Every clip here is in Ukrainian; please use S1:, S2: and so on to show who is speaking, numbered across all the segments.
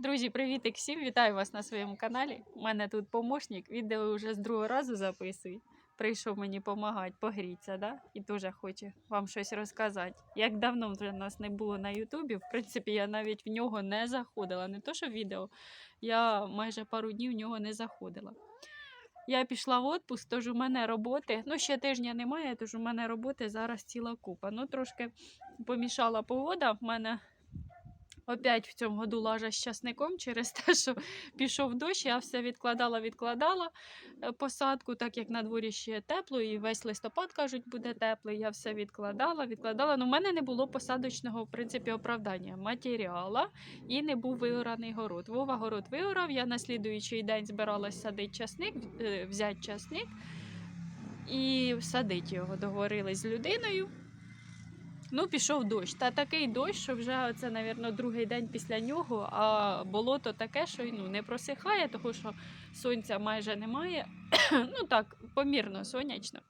S1: Друзі, привітик всім! Вітаю вас на своєму каналі. У мене тут помощник. Відео вже з другого разу записую. Прийшов мені допомагати, погріться, да? і теж хоче вам щось розказати. Як давно вже нас не було на Ютубі, в принципі, я навіть в нього не заходила. Не то, що відео, я майже пару днів в нього не заходила. Я пішла в отпуск, тож у мене роботи. Ну, ще тижня немає, тож у мене роботи зараз ціла купа. Ну, трошки помішала погода. В мене опять в цьому году лажа з часником через те, що пішов дощ, я все відкладала, відкладала е, посадку, так як на дворі ще тепло, і весь листопад кажуть, буде теплий. Я все відкладала, відкладала. Ну, в мене не було посадочного в принципі оправдання матеріала і не був виораний город. Вова город виорав. Я на слідуючий день збиралась садити часник, е, взяти часник і садити його. Договорились з людиною. Ну, пішов дощ. Та такий дощ, що вже це, мабуть, другий день після нього, а болото таке, що ну, не просихає, тому що сонця майже немає. ну так, помірно сонячно.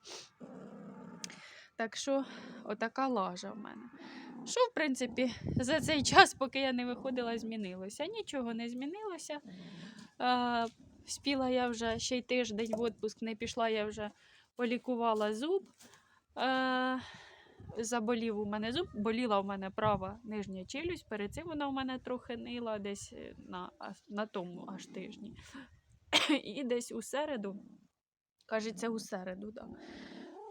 S1: Так що, отака лажа в мене. Що, в принципі, за цей час, поки я не виходила, змінилося. Нічого не змінилося. Е, спіла я вже ще й тиждень в відпуск, не пішла, я вже полікувала зуб. Е, заболів у мене зуб, боліла у мене права нижня челюсть. Перед цим вона у мене трохи нила, десь е, на, на тому аж тижні. І десь у середу, кажеться, у середу, да.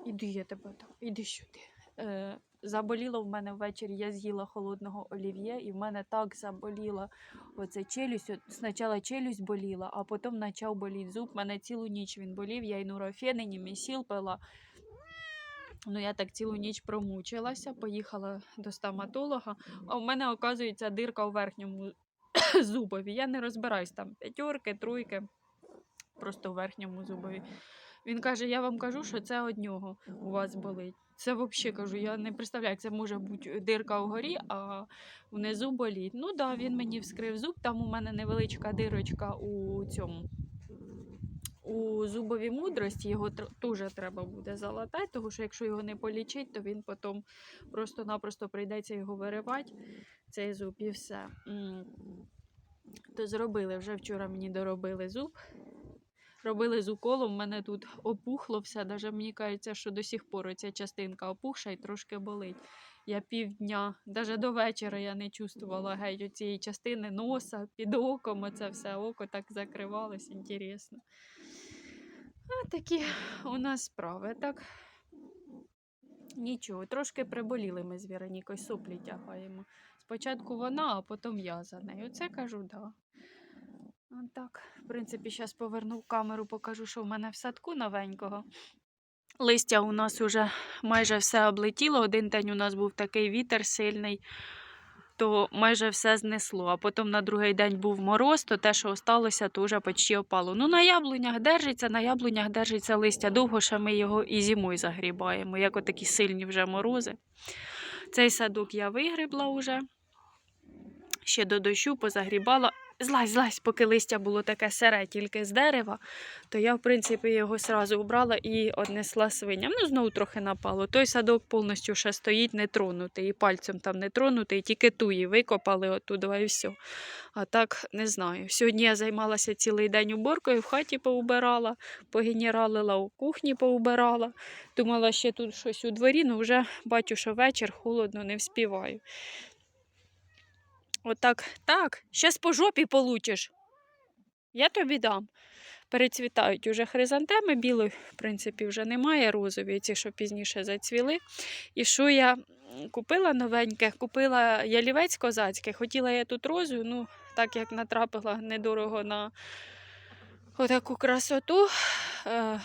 S1: Іди я тебе там, іди сюди. Е, заболіло в мене ввечері, я з'їла холодного олів'є, і в мене так заболіла оце челюсть. От Спочатку челюсть боліла, а потім почав боліти зуб. Мене цілу ніч він болів, я й нурофен, і німісіл пила. Ну, я так цілу ніч промучилася, поїхала до стоматолога, а в мене, оказується, дирка у верхньому зубові. Я не розбираюсь там п'ятерки, тройки, просто у верхньому зубові. Він каже: я вам кажу, що це од нього у вас болить. Це взагалі кажу, я не представляю, це може бути дирка вгорі, а внизу боліть. Ну так, да, він мені вскрив зуб, там у мене невеличка дирочка у цьому. У зубовій мудрості його теж треба буде залатати, тому що якщо його не полічить, то він потім просто-напросто прийдеться його виривати, цей зуб і все. То зробили, вже вчора мені доробили зуб. Робили з уколом, в мене тут опухло все. Даже мені кажеться, що до сих пор ця частинка опухша і трошки болить. Я півдня, навіть до вечора я не чувствувала геть цієї частини носа, під оком, оце все око так закривалось, інтересно. А такі у нас справи, так. Нічого, трошки приболіли ми з Віронікою, соплі тягаємо. Спочатку вона, а потім я за нею. Це кажу, да. Так, в принципі, зараз поверну камеру, покажу, що в мене в садку новенького. Листя у нас уже майже все облетіло. Один день у нас був такий вітер сильний, то майже все знесло. А потім на другий день був мороз, то те, що осталося, то вже почти опало. Ну, на яблунях держиться, на яблунях держиться листя довго, що ми його і зимою загрібаємо, як отакі сильні вже морози. Цей садок я вигрібла вже. Ще до дощу позагрібала. Злазь, злазь, поки листя було таке сере, тільки з дерева, то я, в принципі, його сразу убрала і однесла свиням. Ну, знову трохи напало. Той садок повністю ще стоїть не тронутий, і пальцем там не тронутий, тільки туї викопали оттуда і все. А так не знаю. Сьогодні я займалася цілий день уборкою, в хаті поубирала, погенералила, у кухні поубирала. Думала, ще тут щось у дворі, але вже бачу, що вечір холодно, не вспіваю. Отак, так, щас по жопі получиш. Я тобі дам. Перецвітають уже хризантеми білої, в принципі, вже немає розові, ці, що пізніше зацвіли. І що я купила новеньке, купила ялівець козацький. Хотіла я тут розу, ну, так як натрапила недорого на отаку красоту, е,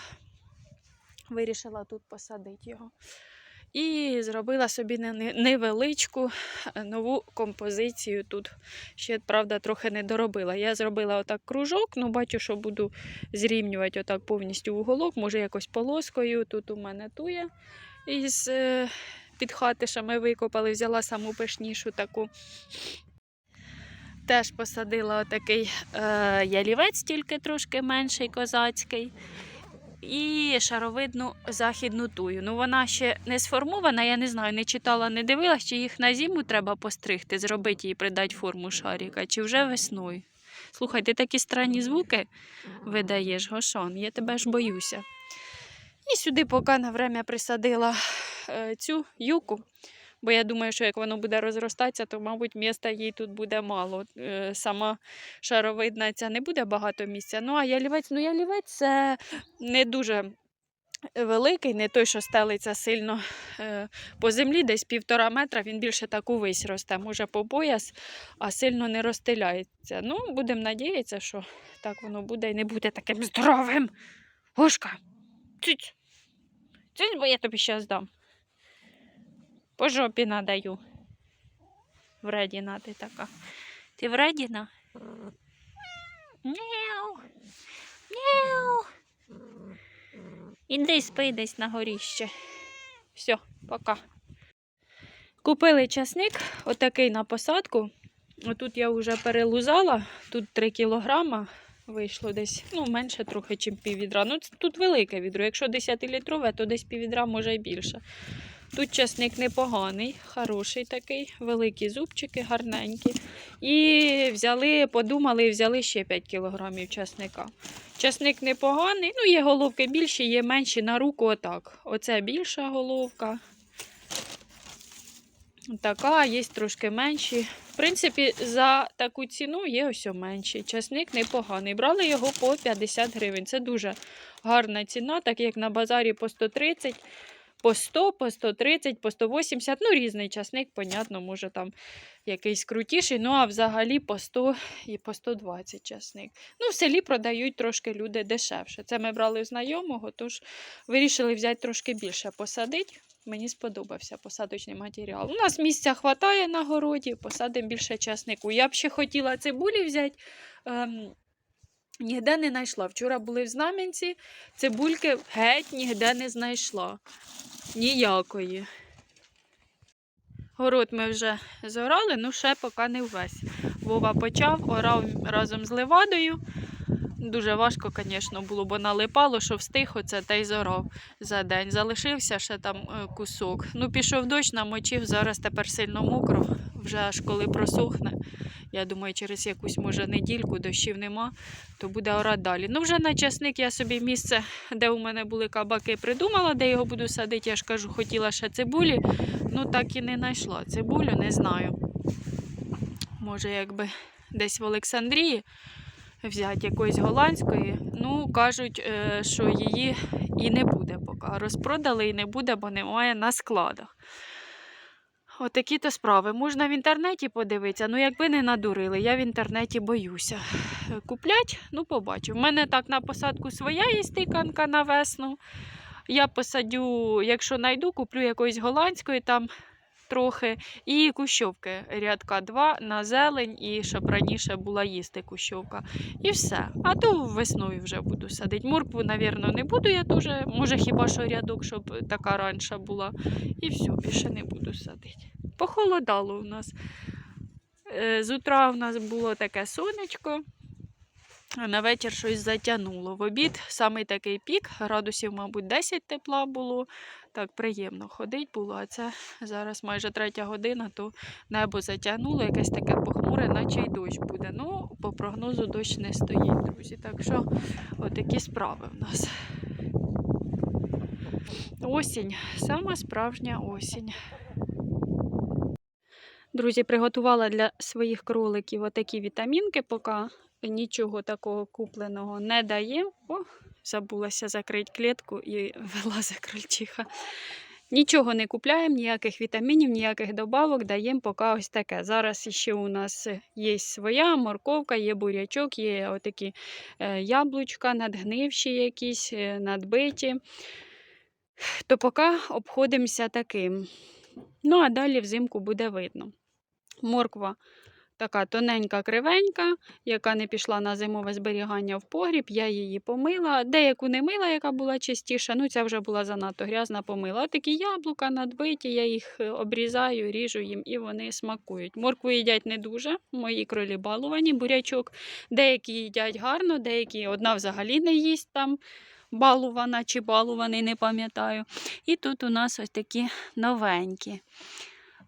S1: вирішила тут посадити його. І зробила собі не- не- невеличку е, нову композицію тут. Ще, правда, трохи не доробила. Я зробила отак кружок, ну бачу, що буду зрівнювати отак повністю уголок, може якось полоскою. Тут у мене тує із е, під хати, що ми викопали, взяла саму пишнішу таку. Теж посадила отакий е, ялівець, тільки трошки менший козацький. І шаровидну західну тую. Ну вона ще не сформована, я не знаю, не читала, не дивилась, чи їх на зиму треба постригти, зробити їй придати форму шарика, чи вже весною. Слухай, ти такі странні звуки видаєш, Гошон, я тебе ж боюся. І сюди поки на время присадила е, цю юку, бо я думаю, що як воно буде розростатися, то, мабуть, міста їй тут буде мало. Е, сама шаровидна ця не буде багато місця. Ну, а ялівець, ну ялівець це не дуже великий, не той, що стелиться сильно е, по землі, десь півтора метра, він більше таку вись росте, може по пояс, а сильно не розстеляється. Ну, будемо надіятися, що так воно буде і не буде таким здоровим. Гошка, цить, цить, бо я тобі зараз дам. По жопі надаю. Вредіна ти така. Ти вредіна? Мяу. Мяу. Іди спи десь на горіще. Все, пока. Купили часник, отакий на посадку. Отут я вже перелузала, тут 3 кілограма вийшло десь, ну, менше трохи, ніж пів відра. Ну, тут велике відро. Якщо 10-літрове, то десь пів відра, може й більше. Тут часник непоганий, хороший такий, великі зубчики, гарненькі. І взяли, подумали, взяли ще 5 кілограмів часника. Часник непоганий, ну є головки більші, є менші на руку отак. Оце більша головка. Така, є трошки менші. В принципі, за таку ціну є ось менший. Часник непоганий. Брали його по 50 гривень. Це дуже гарна ціна, так як на базарі по 130, по 100, по 130, по 180. Ну, різний часник, понятно, може там якийсь крутіший. Ну, а взагалі по 100 і по 120 часник. Ну, в селі продають трошки люди дешевше. Це ми брали в знайомого, тож вирішили взяти трошки більше посадити. Мені сподобався посадочний матеріал. У нас місця вистачає на городі, посадимо більше часнику. Я б ще хотіла цибулі взяти. Ем, ніде не знайшла. Вчора були в Знам'янці, цибульки геть ніде не знайшла. Ніякої. Город ми вже зорали, ну ще поки не весь. Вова почав, орав разом з левадою. Дуже важко, звісно, було, бо налипало, що встиг оце та й зорав за день. Залишився ще там е, кусок. Ну, пішов дощ, намочив, зараз тепер сильно мокро, вже аж коли просохне. Я думаю, через якусь, може, недільку дощів нема, то буде орати далі. Ну, вже на часник я собі місце, де у мене були кабаки, придумала, де його буду садити. Я ж кажу, хотіла ще цибулі, ну так і не знайшла. Цибулю не знаю. Може, якби десь в Олександрії взяти якоїсь голландської. Ну, кажуть, е, що її і не буде поки. Розпродали і не буде, бо немає на складах. Отакі то справи. Можна в інтернеті подивитися, ну якби не надурили, я в інтернеті боюся. Куплять, ну побачу. У мене так на посадку своя є стиканка на весну. Я посадю, якщо знайду, куплю якоїсь голландської там трохи. І кущовки рядка два на зелень, і щоб раніше була їсти кущовка. І все. А то весною вже буду садити. Моркву, напевно, не буду я дуже. Може, хіба що рядок, щоб така раніше була. І все, більше не буду садити. Похолодало у нас. Е, З утра у нас було таке сонечко. На вечір щось затягнуло. В обід самий такий пік, градусів, мабуть, 10 тепла було. Так приємно ходить було, а це зараз майже третя година, то небо затягнуло, якесь таке похмуре, наче й дощ буде. Ну, по прогнозу дощ не стоїть, друзі. Так що отакі справи в нас. Осінь, сама справжня осінь. Друзі, приготувала для своїх кроликів отакі вітамінки, поки нічого такого купленого не дає. О, забулася закрити клітку і вилазить крольчиха. Нічого не купляємо, ніяких вітамінів, ніяких добавок, даємо поки ось таке. Зараз ще у нас є своя морковка, є бурячок, є отакі е, яблучка, надгнивші якісь, е, надбиті. То поки обходимося таким. Ну, а далі взимку буде видно. Морква така тоненька, кривенька, яка не пішла на зимове зберігання в погріб. Я її помила. Деяку не мила, яка була чистіша. Ну, ця вже була занадто грязна, помила. Такі яблука надбиті, я їх е, обрізаю, ріжу їм і вони смакують. Моркву їдять не дуже, мої кролі балувані, бурячок. Деякі їдять гарно, деякі одна взагалі не їсть там. балувана чи балуваний, не пам'ятаю. І тут у нас ось такі новенькі.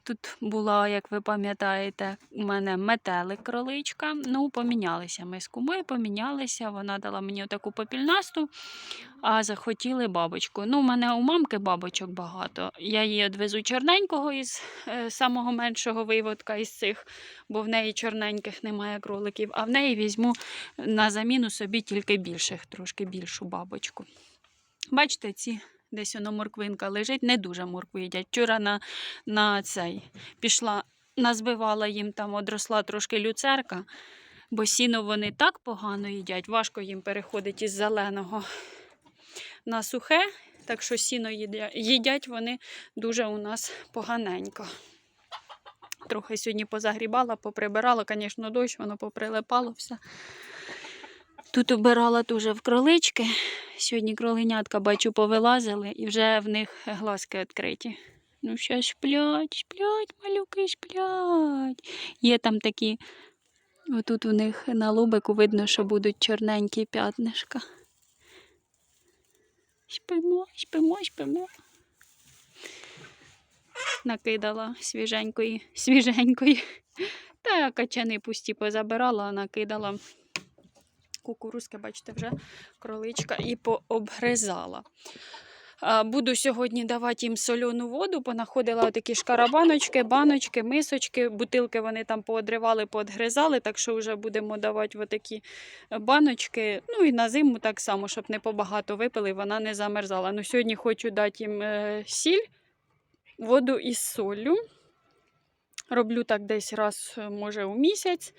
S1: Тут була, як ви пам'ятаєте, у мене метелик кроличка. Ну, помінялися ми з кумою, помінялися. Вона дала мені таку попільнасту, а захотіли бабочку. Ну, у мене у мамки бабочок багато. Я її відвезу чорненького із е, самого меншого виводка із цих, бо в неї чорненьких немає кроликів, а в неї візьму на заміну собі тільки більших, трошки більшу бабочку. Бачите, ці десь воно морквинка лежить, не дуже моркву їдять. Вчора на, на цей пішла, назбивала їм там, одросла трошки люцерка, бо сіно вони так погано їдять, важко їм переходить із зеленого на сухе, так що сіно їдять вони дуже у нас поганенько. Трохи сьогодні позагрібала, поприбирала, звісно, дощ, воно поприлипало все. Тут убирала дуже в кролички. Сьогодні кроленятка, бачу, повилазили і вже в них глазки відкриті. Ну, ще сплять, сплять, малюки сплять. Є там такі, отут у них на лобику видно, що будуть чорненькі п'ятнишка. Спимо, спимо, спимо. Накидала свіженької, свіженької. Та качани пусті позабирала, накидала кукурузки, бачите, вже кроличка і пообгризала. Буду сьогодні давати їм соляну воду, понаходила такі шкарабаночки, баночки, мисочки, бутилки вони там поодривали, поодгризали, так що вже будемо давати отакі баночки. Ну і на зиму так само, щоб не побагато випили, вона не замерзала. Ну, сьогодні хочу дати їм е, сіль, воду із солью. Роблю так десь раз, е, може, у місяць.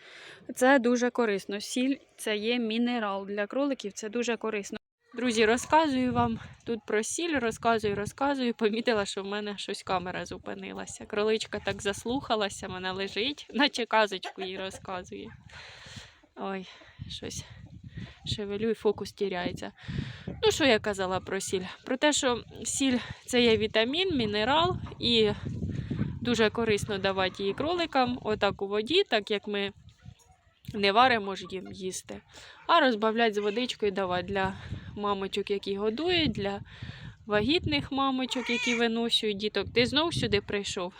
S1: Це дуже корисно. Сіль це є мінерал для кроликів, це дуже корисно. Друзі, розказую вам тут про сіль, розказую, розказую. Помітила, що в мене щось камера зупинилася. Кроличка так заслухалася, вона лежить, наче казочку їй розказує. Ой, щось шевелю і фокус тіряється. Ну, що я казала про сіль? Про те, що сіль це є вітамін, мінерал і дуже корисно давати її кроликам, отак у воді, так як ми не варимо ж їм їсти, а розбавляти з водичкою давати для мамочок, які годують, для вагітних мамочок, які виношують діток. Ти знов сюди прийшов?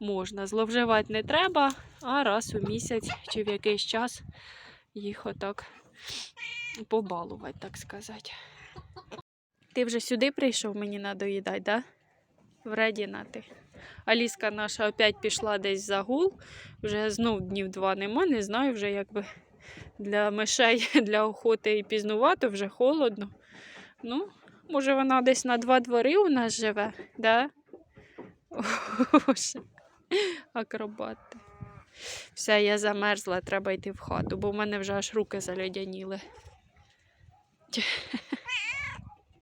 S1: Можна. Зловживати не треба, а раз у місяць чи в якийсь час їх отак побалувати, так сказати. Ти вже сюди прийшов мені надоїдати, да? Вредіна ти. Аліска наша опять пішла десь за гул. Вже знов днів два нема. Не знаю, вже якби для мишей, для охоти і пізнувато, вже холодно. Ну, може, вона десь на два двори у нас живе, да? Акробати. Все, я замерзла, треба йти в хату, бо в мене вже аж руки заледяніли.